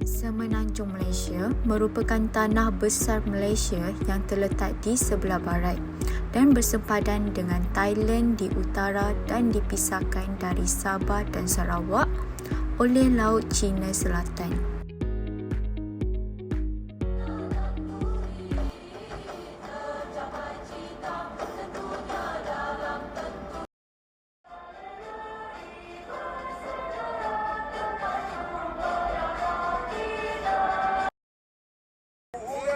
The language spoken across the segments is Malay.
Semenanjung Malaysia merupakan tanah besar Malaysia yang terletak di sebelah barat dan bersempadan dengan Thailand di utara dan dipisahkan dari Sabah dan Sarawak oleh Laut Cina Selatan.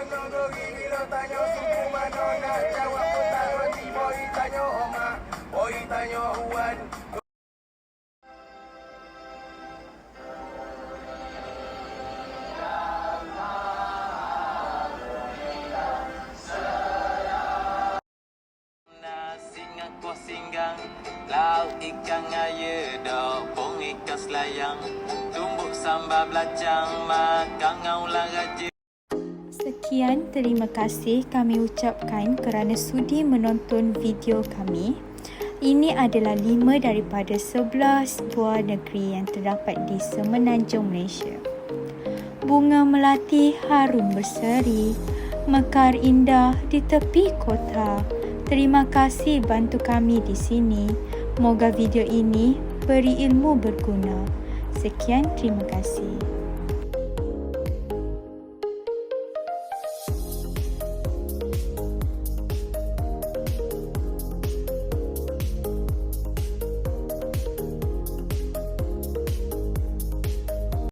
Nongori bila tanya suku mana nak jawab pun tak reti Boy tanya Oma, boy tanya ikan selayang. Tumbuk sambal belacang Makan ngaulah raja Sekian, terima kasih kami ucapkan kerana sudi menonton video kami. Ini adalah lima daripada sebelas buah negeri yang terdapat di Semenanjung Malaysia. Bunga melati harum berseri, mekar indah di tepi kota. Terima kasih bantu kami di sini. Moga video ini beri ilmu berguna. Sekian, terima kasih.